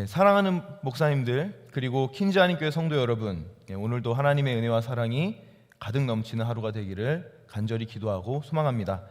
네, 사랑하는 목사님들 그리고 킨즈 한인교회 성도 여러분, 네, 오늘도 하나님의 은혜와 사랑이 가득 넘치는 하루가 되기를 간절히 기도하고 소망합니다.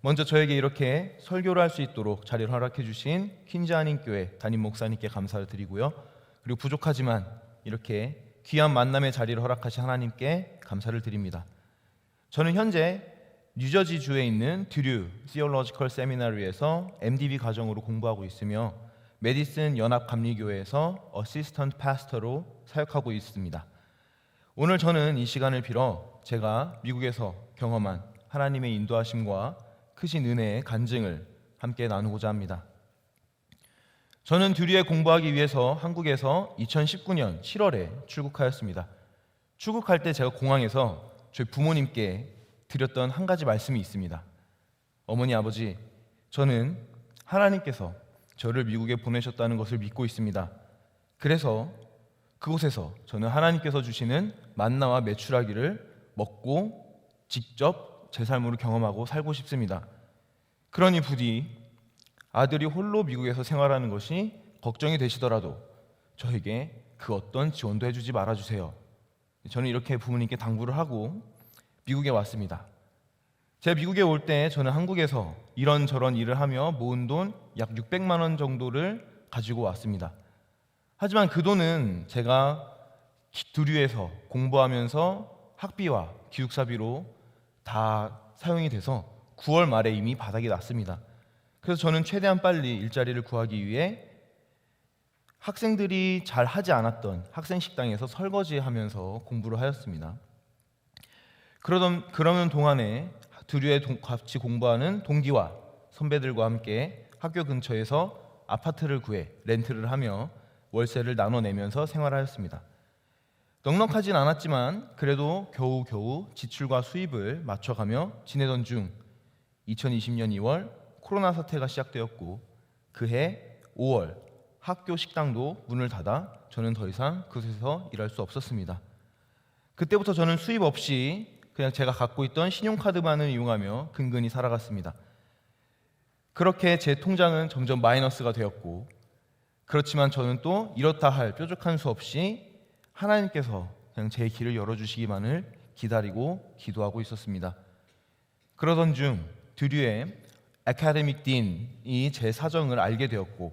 먼저 저에게 이렇게 설교를 할 수 있도록 자리를 허락해 주신 킨즈 한인교회 담임 목사님께 감사를 드리고요. 그리고 부족하지만 이렇게 귀한 만남의 자리를 허락하신 하나님께 감사를 드립니다. 저는 현재 뉴저지 주에 있는 드류 시올로지컬 세미나리에서 MDB 과정으로 공부하고 있으며 메디슨 연합 감리교회에서 어시스턴트 파스터로 사역하고 있습니다. 오늘 저는 이 시간을 빌어 제가 미국에서 경험한 하나님의 인도하심과 크신 은혜의 간증을 함께 나누고자 합니다. 저는 드류에 공부하기 위해서 한국에서 2019년 7월에 출국하였습니다. 출국할 때 제가 공항에서 저희 부모님께 드렸던 한 가지 말씀이 있습니다. 어머니 아버지, 저는 하나님께서 저를 미국에 보내셨다는 것을 믿고 있습니다. 그래서 그곳에서 저는 하나님께서 주시는 만나와 메추라기를 먹고 직접 제 삶으로 경험하고 살고 싶습니다. 그러니 부디 아들이 홀로 미국에서 생활하는 것이 걱정이 되시더라도 저에게 그 어떤 지원도 해주지 말아주세요. 저는 이렇게 부모님께 당부를 하고 미국에 왔습니다. 제가 미국에 올 때 저는 한국에서 이런저런 일을 하며 모은 돈 약 600만 원 정도를 가지고 왔습니다. 하지만 그 돈은 제가 두류에서 공부하면서 학비와 기숙사비로 다 사용이 돼서 9월 말에 이미 바닥이 났습니다. 그래서 저는 최대한 빨리 일자리를 구하기 위해 학생들이 잘 하지 않았던 학생 식당에서 설거지하면서 공부를 하였습니다. 그러던 그러는 동안에 두류에 동- 같이 공부하는 동기와 선배들과 함께 학교 근처에서 아파트를 구해 렌트를 하며 월세를 나눠 내면서 생활하였습니다. 넉넉하진 않았지만 그래도 겨우겨우 지출과 수입을 맞춰가며 지내던 중 2020년 2월 코로나 사태가 시작되었고 그해 5월 학교 식당도 문을 닫아 저는 더 이상 그곳에서 일할 수 없었습니다. 그때부터 저는 수입 없이 그냥 제가 갖고 있던 신용카드만을 이용하며 근근히 살아갔습니다. 그렇게 제 통장은 점점 마이너스가 되었고 그렇지만 저는 또 이렇다 할 뾰족한 수 없이 하나님께서 그냥 제 길을 열어주시기만을 기다리고 기도하고 있었습니다. 그러던 중 드류의 아카데믹 딘이 제 사정을 알게 되었고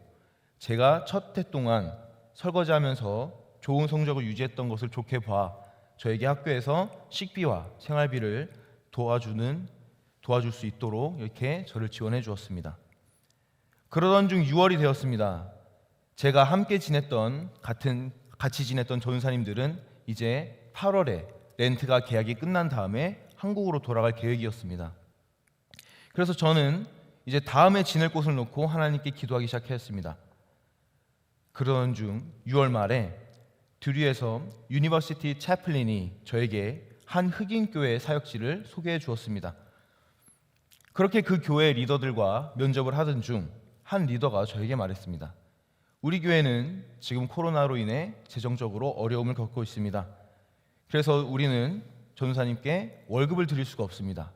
제가 첫 해 동안 설거지하면서 좋은 성적을 유지했던 것을 좋게 봐 저에게 학교에서 식비와 생활비를 도와주는 도와줄 수 있도록 이렇게 저를 지원해 주었습니다. 그러던 중 6월이 되었습니다. 제가 함께 지냈던 같은 같이 지냈던 전사님들은 이제 8월에 렌트가 계약이 끝난 다음에 한국으로 돌아갈 계획이었습니다. 그래서 저는 이제 다음에 지낼 곳을 놓고 하나님께 기도하기 시작했습니다. 그러던 중 6월 말에 드류에서 유니버시티 채플린이 저에게 한 흑인 교회 사역지를 소개해 주었습니다. 그렇게 그 교회 리더들과 면접을 하던 중 한 리더가 저에게 말했습니다. 우리 교회는 지금 코로나로 인해 재정적으로 어려움을 겪고 있습니다. 그래서 우리는 전사님께 월급을 드릴 수가 없습니다.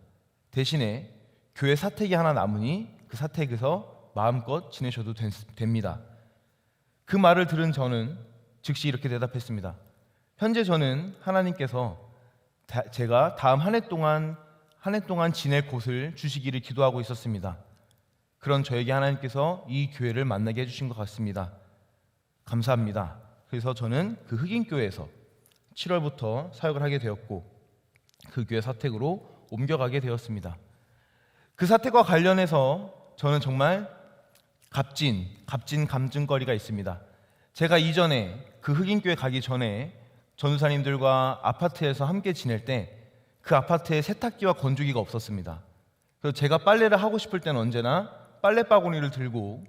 대신에 교회 사택이 하나 남으니 그 사택에서 마음껏 지내셔도 된- 됩니다. 그 말을 들은 저는 즉시 이렇게 대답했습니다. 현재 저는 하나님께서 다- 제가 다음 한 해 동안 한 해 동안 지낼 곳을 주시기를 기도하고 있었습니다. 그런 저에게 하나님께서 이 교회를 만나게 해주신 것 같습니다. 감사합니다. 그래서 저는 그 흑인 교회에서 7월부터 사역을 하게 되었고 그 교회 사택으로 옮겨가게 되었습니다. 그 사택과 관련해서 저는 정말 값진 값진 감증거리가 있습니다. 제가 이전에 그 흑인 교회 가기 전에 전우사님들과 아파트에서 함께 지낼 때 그 아파트에 세탁기와 건조기가 없었습니다. 그래서 제가 빨래를 하고 싶을 때는 언제나 빨래 바구니를 들고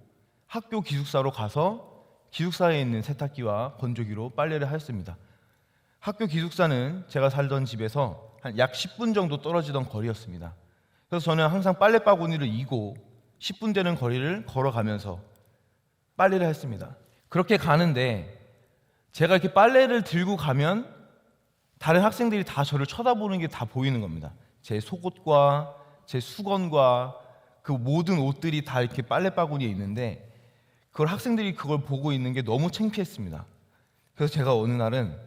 학교 기숙사로 가서 기숙사에 있는 세탁기와 건조기로 빨래를 하였습니다. 학교 기숙사는 제가 살던 집에서 한 약 10분 정도 떨어지던 거리였습니다. 그래서 저는 항상 빨래 바구니를 이고 10분 되는 거리를 걸어가면서 빨래를 했습니다. 그렇게 가는데 제가 이렇게 빨래를 들고 가면 다른 학생들이 다 저를 쳐다보는 게 다 보이는 겁니다. 제 속옷과 제 수건과 그 모든 옷들이 다 이렇게 빨래 바구니에 있는데 그걸 학생들이 그걸 보고 있는 게 너무 창피했습니다. 그래서 제가 어느 날은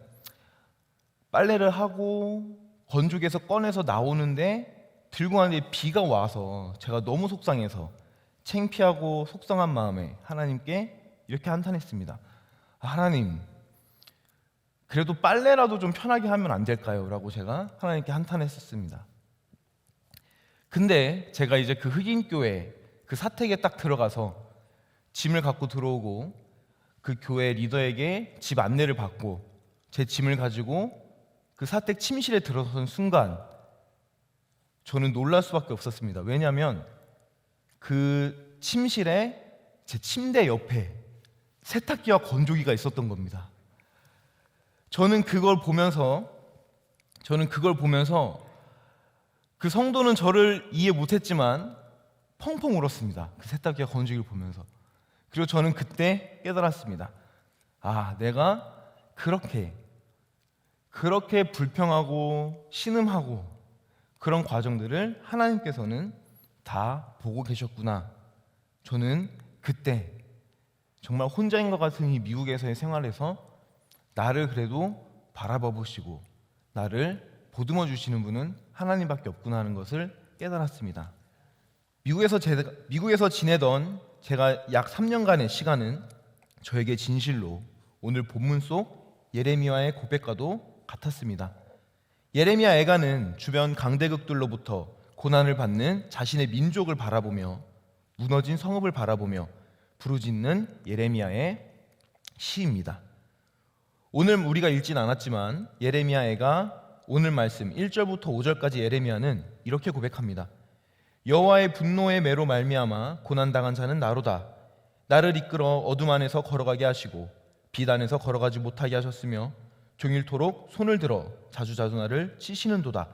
빨래를 하고 건조기에서 꺼내서 나오는데 들고 가는데 비가 와서 제가 너무 속상해서 창피하고 속상한 마음에 하나님께 이렇게 한탄했습니다. 아, 하나님, 그래도 빨래라도 좀 편하게 하면 안 될까요? 라고 제가 하나님께 한탄했었습니다. 근데 제가 이제 그 흑인 교회 그 사택에 딱 들어가서 짐을 갖고 들어오고 그 교회 리더에게 집 안내를 받고 제 짐을 가지고 그 사택 침실에 들어선 순간 저는 놀랄 수밖에 없었습니다. 왜냐하면 그 침실에 제 침대 옆에 세탁기와 건조기가 있었던 겁니다. 저는 그걸 보면서 저는 그걸 보면서 그 성도는 저를 이해 못했지만 펑펑 울었습니다. 그 세탁기와 건조기를 보면서 그리고 저는 그때 깨달았습니다. 아, 내가 그렇게 그렇게 불평하고 신음하고 그런 과정들을 하나님께서는 다 보고 계셨구나. 저는 그때 정말 혼자인 것 같은 이 미국에서의 생활에서 나를 그래도 바라봐 보시고 나를 보듬어 주시는 분은 하나님밖에 없구나 하는 것을 깨달았습니다. 미국에서 제, 미국에서 지내던 제가 약 3년간의 시간은 저에게 진실로 오늘 본문 속 예레미야의 고백과도 같았습니다. 예레미야 애가는 주변 강대국들로부터 고난을 받는 자신의 민족을 바라보며 무너진 성읍을 바라보며 부르짖는 예레미야의 시입니다. 오늘 우리가 읽진 않았지만 예레미야 애가 오늘 말씀 1절부터 5절까지 예레미야는 이렇게 고백합니다. 여호와의 분노의 매로 말미암아 고난 당한 자는 나로다. 나를 이끌어 어둠 안에서 걸어가게 하시고 빛 안에서 걸어가지 못하게 하셨으며 종일토록 손을 들어 자주자주 나를 치시는도다.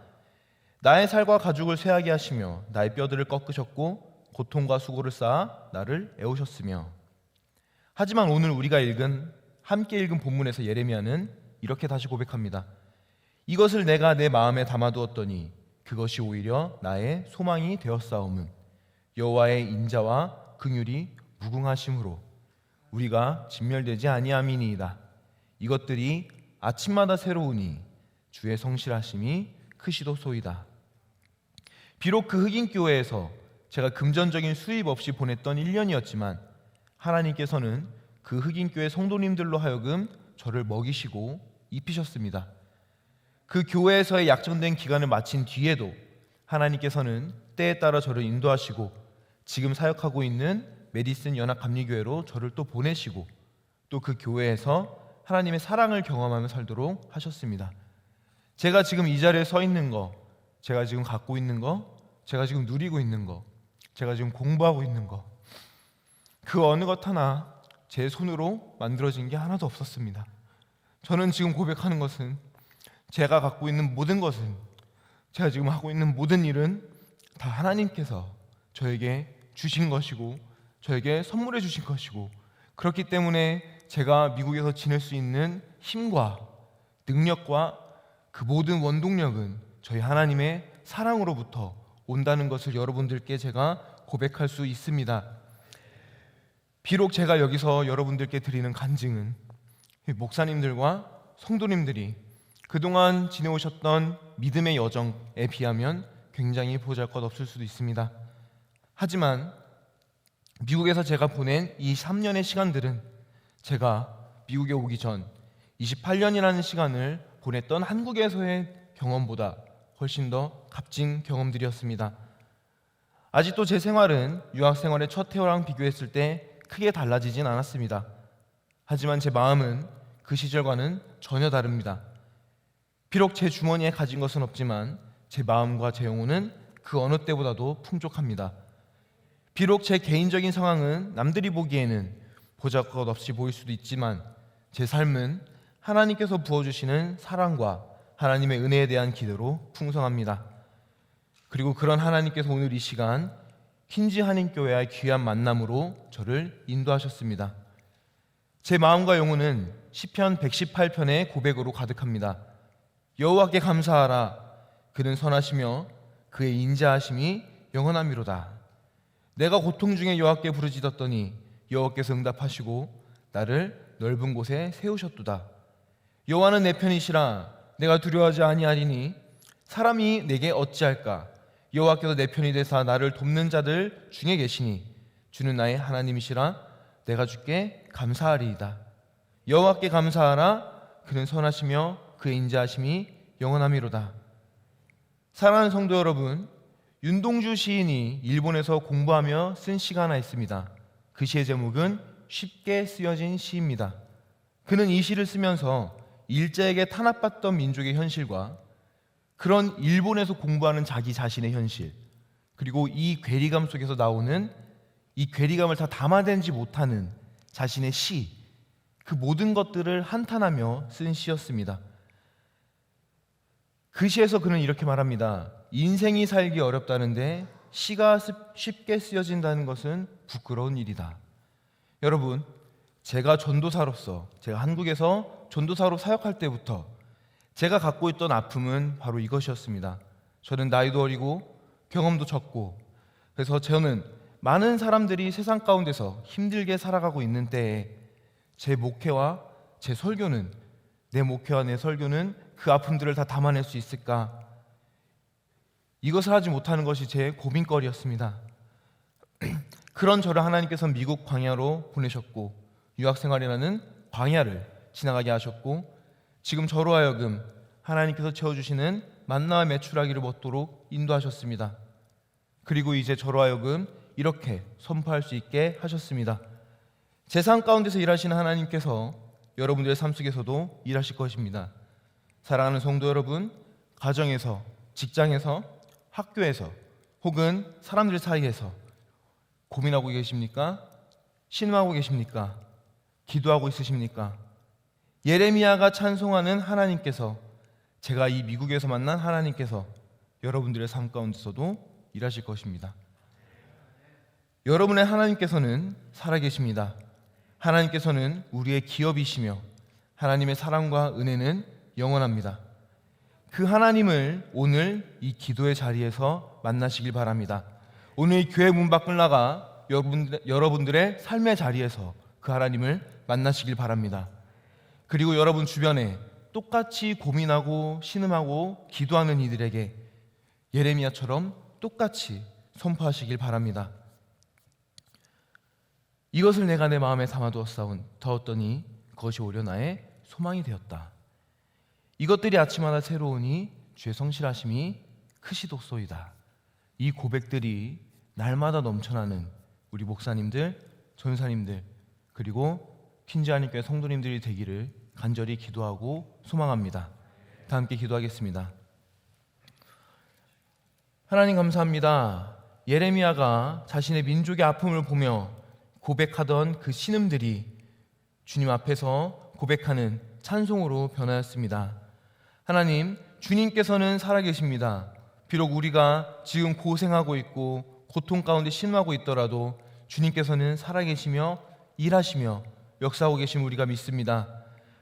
나의 살과 가죽을 쇠하게 하시며 나의 뼈들을 꺾으셨고 고통과 수고를 쌓아 나를 애우셨으며 하지만 오늘 우리가 읽은 함께 읽은 본문에서 예레미야는 이렇게 다시 고백합니다. 이것을 내가 내 마음에 담아두었더니 그것이 오히려 나의 소망이 되었사옴은 여호와의 인자와 긍휼이 무궁하심으로 우리가 진멸되지 아니함이니이다. 이것들이 아침마다 새로우니 주의 성실하심이 크시도소이다. 비록 그 흑인 교회에서 제가 금전적인 수입 없이 보냈던 1년이었지만 하나님께서는 그 흑인 교회 성도님들로 하여금 저를 먹이시고 입히셨습니다. 그 교회에서의 약정된 기간을 마친 뒤에도 하나님께서는 때에 따라 저를 인도하시고 지금 사역하고 있는 메디슨 연합 감리교회로 저를 또 보내시고 또 그 교회에서 하나님의 사랑을 경험하며 살도록 하셨습니다. 제가 지금 이 자리에 서 있는 거, 제가 지금 갖고 있는 거, 제가 지금 누리고 있는 거, 제가 지금 공부하고 있는 거, 그 어느 것 하나 제 손으로 만들어진 게 하나도 없었습니다. 저는 지금 고백하는 것은 제가 갖고 있는 모든 것은 제가 지금 하고 있는 모든 일은 다 하나님께서 저에게 주신 것이고 저에게 선물해 주신 것이고 그렇기 때문에 제가 미국에서 지낼 수 있는 힘과 능력과 그 모든 원동력은 저희 하나님의 사랑으로부터 온다는 것을 여러분들께 제가 고백할 수 있습니다. 비록 제가 여기서 여러분들께 드리는 간증은 목사님들과 성도님들이 그동안 지내오셨던 믿음의 여정에 비하면 굉장히 보잘 것 없을 수도 있습니다. 하지만 미국에서 제가 보낸 이 3년의 시간들은 제가 미국에 오기 전 28년이라는 시간을 보냈던 한국에서의 경험보다 훨씬 더 값진 경험들이었습니다. 아직도 제 생활은 유학 생활의 첫 해와랑 비교했을 때 크게 달라지진 않았습니다. 하지만 제 마음은 그 시절과는 전혀 다릅니다. 비록 제 주머니에 가진 것은 없지만 제 마음과 제 영혼은 그 어느 때보다도 풍족합니다. 비록 제 개인적인 상황은 남들이 보기에는 보잘것 없이 보일 수도 있지만 제 삶은 하나님께서 부어주시는 사랑과 하나님의 은혜에 대한 기대로 풍성합니다. 그리고 그런 하나님께서 오늘 이 시간 퀸지 한인교회와의 귀한 만남으로 저를 인도하셨습니다. 제 마음과 영혼은 시편 118편의 고백으로 가득합니다. 여호와께 감사하라 그는 선하시며 그의 인자하심이 영원함이로다. 내가 고통 중에 여호와께 부르짖었더니 여호와께서 응답하시고 나를 넓은 곳에 세우셨도다. 여호와는 내 편이시라 내가 두려워하지 아니하리니 사람이 내게 어찌할까 여호와께서 내 편이 되사 나를 돕는 자들 중에 계시니 주는 나의 하나님이시라 내가 주께 감사하리이다. 여호와께 감사하라 그는 선하시며 그의 인자하심이 영원함이로다. 사랑하는 성도 여러분, 윤동주 시인이 일본에서 공부하며 쓴 시가 하나 있습니다. 그 시의 제목은 쉽게 쓰여진 시입니다. 그는 이 시를 쓰면서 일제에게 탄압받던 민족의 현실과 그런 일본에서 공부하는 자기 자신의 현실 그리고 이 괴리감 속에서 나오는 이 괴리감을 다 담아내지 못하는 자신의 시 그 모든 것들을 한탄하며 쓴 시였습니다. 그 시에서 그는 이렇게 말합니다. 인생이 살기 어렵다는데 시가 쉽게 쓰여진다는 것은 부끄러운 일이다. 여러분, 제가 전도사로서 제가 한국에서 전도사로 사역할 때부터 제가 갖고 있던 아픔은 바로 이것이었습니다. 저는 나이도 어리고 경험도 적고 그래서 저는 많은 사람들이 세상 가운데서 힘들게 살아가고 있는 때에 제 목회와 제 설교는 내 목회와 내 설교는 그 아픔들을 다 담아낼 수 있을까? 이것을 하지 못하는 것이 제 고민거리였습니다. 그런 저를 하나님께서 미국 광야로 보내셨고 유학 생활이라는 광야를 지나가게 하셨고 지금 저로 하여금 하나님께서 채워주시는 만나와 매출하기를 먹도록 인도하셨습니다. 그리고 이제 저로 하여금 이렇게 선포할 수 있게 하셨습니다. 재산 가운데서 일하시는 하나님께서 여러분들의 삶 속에서도 일하실 것입니다. 사랑하는 성도 여러분, 가정에서, 직장에서, 학교에서 혹은 사람들 사이에서 고민하고 계십니까? 신음하고 계십니까? 기도하고 있으십니까? 예레미야가 찬송하는 하나님께서 제가 이 미국에서 만난 하나님께서 여러분들의 삶 가운데서도 일하실 것입니다. 여러분의 하나님께서는 살아계십니다. 하나님께서는 우리의 기업이시며 하나님의 사랑과 은혜는 영원합니다. 그 하나님을 오늘 이 기도의 자리에서 만나시길 바랍니다. 오늘 이 교회 문 밖을 나가 여러분들, 여러분들의 삶의 자리에서 그 하나님을 만나시길 바랍니다. 그리고 여러분 주변에 똑같이 고민하고 신음하고 기도하는 이들에게 예레미야처럼 똑같이 선포하시길 바랍니다. 이것을 내가 내 마음에 담아두었사온 더웠더니 그것이 오려 나의 소망이 되었다. 이것들이 아침마다 새로우니 주의 성실하심이 크시도소이다. 이 고백들이 날마다 넘쳐나는 우리 목사님들, 전사님들 그리고 퀸즈하님께 성도님들이 되기를 간절히 기도하고 소망합니다. 다 함께 기도하겠습니다. 하나님 감사합니다. 예레미야가 자신의 민족의 아픔을 보며 고백하던 그 신음들이 주님 앞에서 고백하는 찬송으로 변하였습니다. 하나님, 주님께서는 살아계십니다. 비록 우리가 지금 고생하고 있고 고통 가운데 신음하고 있더라도 주님께서는 살아계시며 일하시며 역사하고 계신 우리가 믿습니다.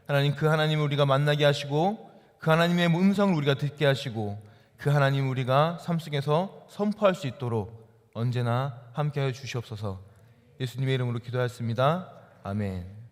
하나님 그 하나님을 우리가 만나게 하시고 그 하나님의 음성을 우리가 듣게 하시고 그 하나님 우리가 삶 속에서 선포할 수 있도록 언제나 함께하여 주시옵소서. 예수님의 이름으로 기도하였습니다. 아멘.